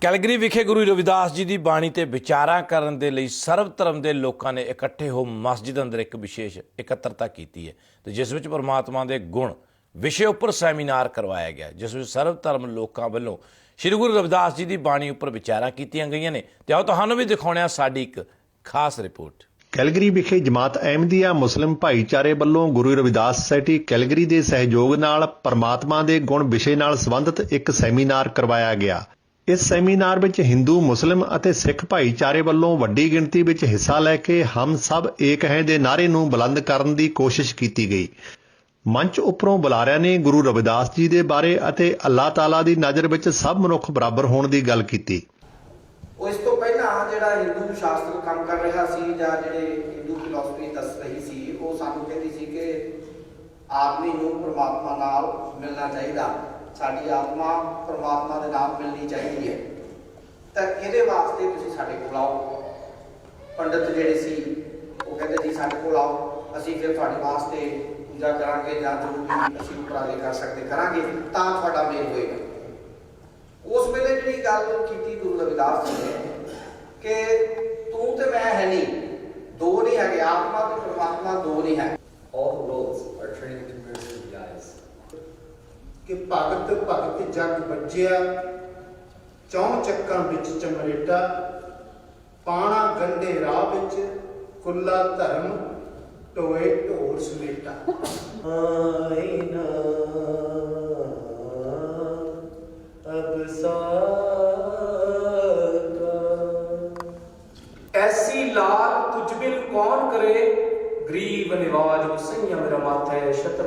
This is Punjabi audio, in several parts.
ਕੈਲਗਰੀ ਵਿਖੇ ਗੁਰੂ ਰਵਿਦਾਸ ਜੀ ਦੀ ਬਾਣੀ ਤੇ ਵਿਚਾਰਾਂ ਕਰਨ ਦੇ ਲਈ ਸਰਵ ਧਰਮ ਦੇ ਲੋਕਾਂ ਨੇ ਇਕੱਠੇ ਹੋ ਮਸਜਿਦ ਅੰਦਰ ਇੱਕ ਵਿਸ਼ੇਸ਼ ਇਕੱਤਰਤਾ ਕੀਤੀ ਹੈ ਤੇ ਜਿਸ ਵਿੱਚ ਪਰਮਾਤਮਾ ਦੇ ਗੁਣ ਵਿਸ਼ੇ ਉੱਪਰ ਸੈਮੀਨਾਰ ਕਰਵਾਇਆ ਗਿਆ ਜਿਸ ਵਿੱਚ ਸਰਵ ਧਰਮ ਲੋਕਾਂ ਵੱਲੋਂ ਸ੍ਰੀ ਗੁਰੂ ਰਵਿਦਾਸ ਜੀ ਦੀ ਬਾਣੀ ਉੱਪਰ ਵਿਚਾਰਾਂ ਕੀਤੀਆਂ ਗਈਆਂ ਨੇ ਤੇ ਆਓ ਤੁਹਾਨੂੰ ਵੀ ਦਿਖਾਉਣੇ ਸਾਡੀ ਇੱਕ ਖਾਸ ਰਿਪੋਰਟ। ਕੈਲਗਰੀ ਵਿਖੇ ਜਮਾਤ ਅਹਿਮਦੀਆ ਮੁਸਲਿਮ ਭਾਈਚਾਰੇ ਵੱਲੋਂ ਗੁਰੂ ਰਵਿਦਾਸ ਸੋਸਾਇਟੀ ਕੈਲਗਰੀ ਦੇ ਸਹਿਯੋਗ ਨਾਲ ਪਰਮਾਤਮਾ ਦੇ ਗੁਣ ਵਿਸ਼ੇ ਨਾਲ ਸੰਬੰਧਿਤ ਇੱਕ ਸੈਮੀਨਾਰ ਕਰਵਾਇਆ ਗਿਆ। ਇਸ ਸੈਮੀਨਾਰ ਵਿੱਚ ਹਿੰਦੂ ਮੁਸਲਿਮ ਅਤੇ ਸਿੱਖ ਭਾਈਚਾਰੇ ਵੱਲੋਂ ਵੱਡੀ ਗਿਣਤੀ ਵਿੱਚ ਹਿੱਸਾ ਲੈ ਕੇ ਹਮ ਸਭ ਏਕ ਹੈ ਦੇ ਨਾਅਰੇ ਨੂੰ ਬੁਲੰਦ ਕਰਨ ਦੀ ਕੋਸ਼ਿਸ਼ ਕੀਤੀ ਗਈ। ਮੰਚ ਉੱਪਰੋਂ ਬੁਲਾਰਿਆਂ ਨੇ ਗੁਰੂ ਰਵਿਦਾਸ ਜੀ ਦੇ ਬਾਰੇ ਅਤੇ ਅੱਲਾਹ ਤਾਲਾ ਦੀ ਨਜ਼ਰ ਵਿੱਚ ਸਭ ਮਨੁੱਖ ਬਰਾਬਰ ਹੋਣ ਦੀ ਗੱਲ ਕੀਤੀ। ਉਹ ਇਸ ਤੋਂ ਪਹਿਲਾਂ ਜਿਹੜਾ ਹਿੰਦੂ ਸ਼ਾਸਤਰ ਕੰਮ ਕਰ ਰਿਹਾ ਸੀ ਜਾਂ ਜਿਹੜੇ ਹਿੰਦੂ ਫਿਲਾਸਫੀ ਦੱਸ ਰਹੀ ਸੀ, ਉਹ ਸਾਨੂੰ ਕਹਿੰਦੀ ਸੀ ਕਿ ਆਦਮੀ ਨੂੰ ਪ੍ਰਮਾਤਮਾ ਨਾਲ ਮਿਲਣਾ ਚਾਹੀਦਾ। ਸਾਡੀ ਆਤਮਾ ਪਰਮਾਤਮਾ ਦੇ ਨਾਲ ਮਿਲਣੀ ਚਾਹੀਦੀ ਹੈ। ਤਾਂ ਇਹਦੇ ਵਾਸਤੇ ਤੁਸੀਂ ਸਾਡੇ ਕੋਲ ਆਓ। ਪੰਡਤ ਜਿਹੜੇ ਸੀ, ਉਹ ਕਹਿੰਦੇ ਜੀ ਸਾਡੇ ਕੋਲ ਆਓ। ਅਸੀਂ ਫਿਰ ਤੁਹਾਡੇ ਵਾਸਤੇ ਪੂਜਾ ਕਰਾਂਗੇ ਜਾਂ ਜੋ ਵੀ ਅਸੀਂ ਉਪਰਾਲੇ ਕਰ ਸਕਦੇ ਕਰਾਂਗੇ, ਤਾਂ ਤੁਹਾਡਾ ਮੇਲ ਹੋਏਗਾ। ਉਸ ਵੇਲੇ ਜਿਹੜੀ ਗੱਲ ਕੀਤੀ ਗੁਰੂ ਰਵਿਦਾਸ ਜੀ ਨੇ ਕਿ ਤੂੰ ਤੇ ਮੈਂ ਹੈ ਨਹੀਂ ਦੋ ਨਹੀਂ ਹੈਗੇ ਆਤਮਾ ਤੇ ਪਰਮਾਤਮਾ ਦੋ ਨਹੀਂ ਹੈ All roads are training to mirror the eyes. ਕਿ ਭਗਤ ਭਗਤ ਜਗ ਬੱਜਿਆ ਚੌਂ ਚੱਕਾਂ ਵਿੱਚ ਚਮਰੇਟਾ ਪਾਣਾ ਗੰਡੇ ਰਾਹ ਵਿੱਚ ਕੁੱਲਾ ਧਰਮ ਟੋਏ ਢੋਰ ਸਮੇਟਾ। ਆਇਨਾ ਅਬ ਸਾਕਾ। ਐਸੀ ਲਾਲ ਤੁਝ ਬਿਨ ਕੌਣ ਕਰੇ ਗਰੀਬ ਨਿਵਾਜ ਉਸਈਆ ਮੇਰਾ ਮਾਥੇ ਛਤਰ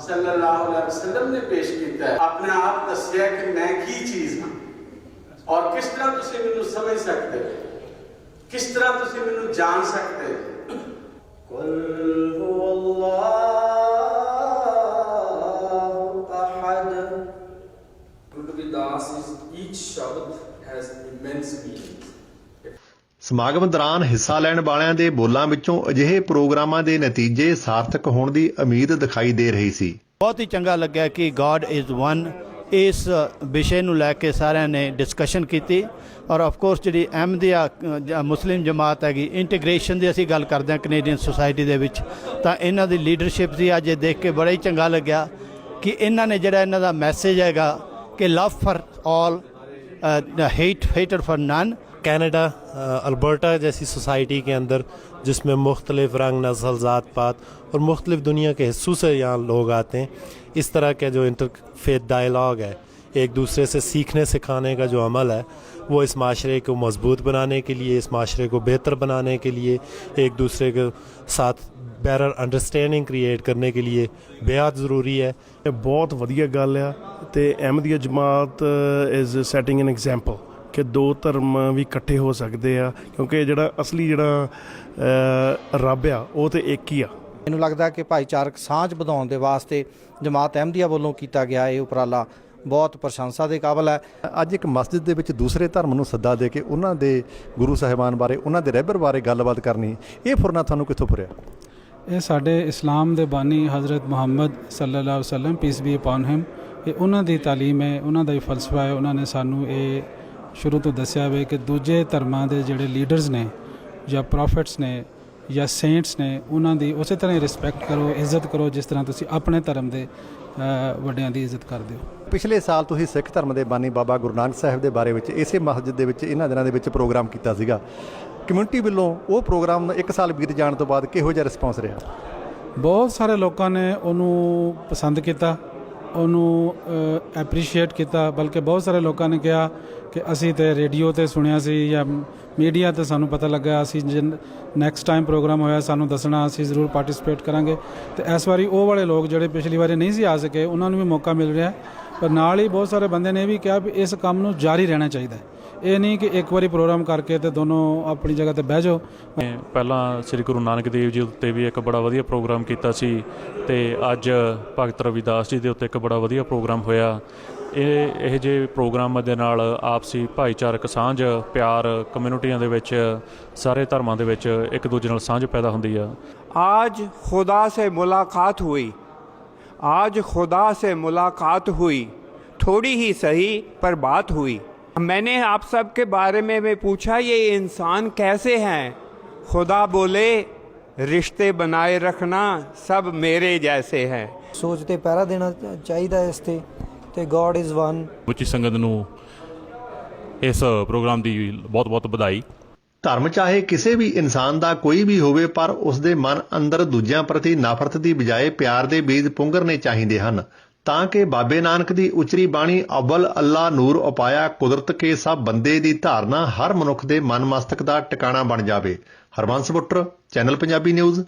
صلی اللہ علیہ وسلم نے پیش کیتا ہے۔ اپنے آپ دسیا کہ میں کی چیز ہاں؟ اور کس طرح تسی مینوں سمجھ سکتے؟ کس طرح تسی مینوں جان سکتے؟ قل هو اللہ احد۔ Could be the each shabad has immense meaning. ਸਮਾਗਮ ਦੌਰਾਨ ਹਿੱਸਾ ਲੈਣ ਵਾਲਿਆਂ ਦੇ ਬੋਲਾਂ ਵਿੱਚੋਂ ਅਜਿਹੇ ਪ੍ਰੋਗਰਾਮਾਂ ਦੇ ਨਤੀਜੇ ਸਾਰਥਕ ਹੋਣ ਦੀ ਉਮੀਦ ਦਿਖਾਈ ਦੇ ਰਹੀ ਸੀ। ਬਹੁਤ ਹੀ ਚੰਗਾ ਲੱਗਿਆ ਕਿ ਗੋਡ ਇਜ਼ ਵਨ ਇਸ ਵਿਸ਼ੇ ਨੂੰ ਲੈ ਕੇ ਸਾਰਿਆਂ ਨੇ ਡਿਸਕਸ਼ਨ ਕੀਤੀ। ਔਰ ਆਫ ਕੋਰਸ ਜਿਹੜੀ ਅਹਿਮਦੀਆ ਮੁਸਲਿਮ ਜਮਾਤ ਹੈਗੀ ਇੰਟੀਗ੍ਰੇਸ਼ਨ ਦੀ ਅਸੀਂ ਗੱਲ ਕਰਦੇ ਹਾਂ ਕੈਨੇਡੀਅਨ ਸੁਸਾਇਟੀ ਦੇ ਵਿੱਚ। ਤਾਂ ਇਹਨਾਂ ਦੀ ਲੀਡਰਸ਼ਿਪ ਦੀ ਅੱਜ ਦੇਖ ਕੇ ਬੜਾ ਹੀ ਚੰਗਾ ਲੱਗਿਆ ਕਿ ਇਹਨਾਂ ਨੇ ਜਿਹੜਾ ਇਹਨਾਂ ਦਾ ਮੈਸੇਜ ਹੈਗਾ ਕਿ love for all hate hater for none Canada Alberta جیسی سوسائٹی کے اندر، جس میں مختلف رنگ، نسل، ذات، پات اور مختلف دنیا کے حصوں سے یہاں لوگ آتے ہیں۔ اس طرح کے جو انٹر فیت ہے، ایک دوسرے سے سیکھنے، سکھانے کا جو عمل ہے، وہ اس معاشرے کو مضبوط بنانے کے لیے، اس معاشرے کو بہتر بنانے کے لیے، ایک دوسرے کے ساتھ بیرر انڈرسٹینڈنگ کریٹ کرنے کے لیے بہت ضروری ہے۔ بہت ਬਹੁਤ ਵਧੀਆ ਗੱਲ ਆ ਤੇ ਅਹਿਮਦੀਆ ਜਮਾਤ ਇਜ਼ ਸੈਟਿੰਗ ਐਨ ਕਿ ਦੋ ਧਰਮ ਵੀ ਇਕੱਠੇ ਹੋ ਸਕਦੇ ਆ ਕਿਉਂਕਿ ਜਿਹੜਾ ਅਸਲੀ ਜਿਹੜਾ ਰੱਬ ਆ ਉਹ ਤੇ ਇੱਕ ਹੀ ਆ। ਮੈਨੂੰ ਲੱਗਦਾ ਕਿ ਭਾਈਚਾਰਕ ਸਾਂਝ ਵਧਾਉਣ ਦੇ ਵਾਸਤੇ ਜਮਾਤ ਅਹਿਮਦੀਆ ਵੱਲੋਂ ਕੀਤਾ ਗਿਆ ਇਹ ਉਪਰਾਲਾ ਬਹੁਤ ਪ੍ਰਸ਼ੰਸਾ ਦੇ ਕਾਬਲ ਹੈ। ਅੱਜ ਇੱਕ ਮਸਜਿਦ ਦੇ ਵਿੱਚ ਦੂਸਰੇ ਧਰਮ ਨੂੰ ਸੱਦਾ ਦੇ ਕੇ ਉਹਨਾਂ ਦੇ ਗੁਰੂ ਸਾਹਿਬਾਨ ਬਾਰੇ ਉਹਨਾਂ ਦੇ ਰਹਿਬਰ ਬਾਰੇ ਗੱਲਬਾਤ ਕਰਨੀ ਇਹ ਫੁਰਨਾ ਤੁਹਾਨੂੰ ਕਿੱਥੋਂ ਫੁਰਿਆ? ਇਹ ਸਾਡੇ ਇਸਲਾਮ ਦੇ ਬਾਨੀ ਹਜ਼ਰਤ ਮੁਹੰਮਦ ਸੱਲੱਲਾਹੁ ਅਲੈਹਿ ਵਸੱਲਮ ਪੀਸ ਬੀ ਅਪਨ ਹਿਮ ਇਹ ਉਹਨਾਂ ਦੀ ਤਾਲੀਮ ਹੈ ਉਹਨਾਂ ਦਾ ਹੀ ਫਲਸਫਾ ਹੈ ਉਹਨਾਂ ਨੇ ਸਾਨੂੰ ਇਹ ਸ਼ੁਰੂ ਤੋਂ ਦੱਸਿਆ ਹੋਵੇ ਕਿ ਦੂਜੇ ਧਰਮਾਂ ਦੇ ਜਿਹੜੇ ਲੀਡਰਸ ਨੇ ਜਾਂ ਪ੍ਰੋਫਿਟਸ ਨੇ ਜਾਂ ਸੇਂਟਸ ਨੇ ਉਹਨਾਂ ਦੀ ਉਸੇ ਤਰ੍ਹਾਂ ਰਿਸਪੈਕਟ ਕਰੋ ਇੱਜ਼ਤ ਕਰੋ ਜਿਸ ਤਰ੍ਹਾਂ ਤੁਸੀਂ ਆਪਣੇ ਧਰਮ ਦੇ ਵੱਡਿਆਂ ਦੀ ਇੱਜ਼ਤ ਕਰਦੇ ਹੋ। ਪਿਛਲੇ ਸਾਲ ਤੁਸੀਂ ਸਿੱਖ ਧਰਮ ਦੇ ਬਾਨੀ ਬਾਬਾ ਗੁਰੂ ਨਾਨਕ ਸਾਹਿਬ ਦੇ ਬਾਰੇ ਵਿੱਚ ਇਸੇ ਮਸਜਿਦ ਦੇ ਵਿੱਚ ਇਹਨਾਂ ਦਿਨਾਂ ਦੇ ਵਿੱਚ ਪ੍ਰੋਗਰਾਮ ਕੀਤਾ ਸੀਗਾ। ਕਮਿਊਨਿਟੀ ਵੱਲੋਂ ਉਹ ਪ੍ਰੋਗਰਾਮ ਇੱਕ ਸਾਲ ਬੀਤ ਜਾਣ ਤੋਂ ਬਾਅਦ ਕਿਹੋ ਜਿਹਾ ਰਿਸਪੌਂਸ ਰਿਹਾ? ਬਹੁਤ ਸਾਰੇ ਲੋਕਾਂ ਨੇ ਉਹਨੂੰ ਪਸੰਦ ਕੀਤਾ। ਉਹਨੂੰ ਐਪਰੀਸ਼ੀਏਟ ਕੀਤਾ। ਬਲਕਿ ਬਹੁਤ ਸਾਰੇ ਲੋਕਾਂ ਨੇ ਕਿਹਾ ਕਿ ਅਸੀਂ ਤੇ ਰੇਡੀਓ ਤੇ ਸੁਣਿਆ ਸੀ ਜਾਂ ਮੀਡੀਆ ਤੇ ਸਾਨੂੰ ਪਤਾ ਲੱਗਾ ਅਸੀਂ ਨੈਕਸਟ ਟਾਈਮ ਪ੍ਰੋਗਰਾਮ ਹੋਇਆ, ਸਾਨੂੰ ਦੱਸਣਾ, ਅਸੀਂ ਜ਼ਰੂਰ ਪਾਰਟਿਸਿਪੇਟ ਕਰਾਂਗੇ। ਤੇ ਇਸ ਵਾਰੀ ਉਹ ਵਾਲੇ ਲੋਕ ਜਿਹੜੇ ਪਿਛਲੀ ਵਾਰੀ ਨਹੀਂ ਸੀ ਆ ਸਕੇ, ਉਹਨਾਂ ਨੂੰ ਵੀ ਮੌਕਾ ਮਿਲ ਰਿਹਾ। ਪਰ ਨਾਲ ਹੀ ਬਹੁਤ ਸਾਰੇ ਬੰਦੇ ਨੇ ਇਹ ਵੀ ਕਿਹਾ ਵੀ ਇਸ ਕੰਮ ਨੂੰ ਜਾਰੀ ਰਹਿਣਾ ਚਾਹੀਦਾ ਹੈ। ਇਹ ਨਹੀਂ ਕਿ ਇੱਕ ਵਾਰੀ ਪ੍ਰੋਗਰਾਮ ਕਰਕੇ ਤੇ ਦੋਨੋਂ ਆਪਣੀ ਜਗ੍ਹਾ ਤੇ ਬਹਿ ਜਾਓ ਪਹਿਲਾਂ ਸ੍ਰੀ ਗੁਰੂ ਨਾਨਕ ਦੇਵ ਜੀ ਉੱਤੇ ਵੀ ਇੱਕ ਬੜਾ ਵਧੀਆ ਪ੍ਰੋਗਰਾਮ ਕੀਤਾ ਸੀ ਤੇ ਅੱਜ ਭਗਤ ਰਵਿਦਾਸ ਜੀ ਦੇ ਉੱਤੇ ਇੱਕ ਬੜਾ ਵਧੀਆ ਪ੍ਰੋਗਰਾਮ ਹੋਇਆ ਇਹ ਇਹ ਜੇ ਪ੍ਰੋਗਰਾਮਾਂ ਦੇ ਨਾਲ ਆਪਸੀ ਭਾਈਚਾਰਕ ਸਾਂਝ ਪਿਆਰ ਕਮਿਊਨਿਟੀਆਂ ਦੇ ਵਿੱਚ ਸਾਰੇ ਧਰਮਾਂ ਦੇ ਵਿੱਚ ਇੱਕ ਦੂਜੇ ਨਾਲ ਸਾਂਝ ਪੈਦਾ ਹੁੰਦੀ ਆ आज खुदा से मुलाकात हुई आज खुदा से मुलाकात हुई थोड़ी ही सही पर बात हुई मैंने आप सब के बारे में मैं पूछा ये इंसान कैसे हैं खुदा बोले रिश्ते बनाए रखना सब मेरे जैसे हैं ਸੋਚ ਤੇ ਪਹਿਰਾ ਦੇਣਾ ਚਾਹੀਦਾ ਇਸ ਤੇ ਤੇ ਗੋਡ ਇਜ਼ ਵਨ ਉੱਚੀ ਸੰਗਤ ਨੂੰ ਇਸ ਪ੍ਰੋਗਰਾਮ ਦੀ ਬਹੁਤ ਬਹੁਤ ਵਧਾਈ ਧਰਮ ਚਾਹੇ ਕਿਸੇ ਵੀ ਇਨਸਾਨ ਦਾ ਕੋਈ ਵੀ ਹੋਵੇ ਪਰ ਉਸ ਦੇ ਮਨ ਅੰਦਰ ਦੂਜਿਆਂ ਪ੍ਰਤੀ ਨਫ਼ਰਤ ਦੀ ਬਜਾਏ ਪਿਆਰ ਦੇ ਬੀਜ ਪੁੰਗਰਨੇ ਚਾਹੀਦੇ ਹਨ ਤਾਂ ਕਿ ਬਾਬੇ ਨਾਨਕ ਦੀ ਉਚਰੀ ਬਾਣੀ ਅਵਲ ਅੱਲਾ ਨੂਰ ਉਪਾਇਆ ਕੁਦਰਤ ਕੇ ਸਭ ਬੰਦੇ ਦੀ ਧਾਰਨਾ ਹਰ ਮਨੁੱਖ ਦੇ ਮਨ ਮਸਤਕ ਦਾ ਟਿਕਾਣਾ ਬਣ ਜਾਵੇ। Harbans Buttar, channel Punjabi news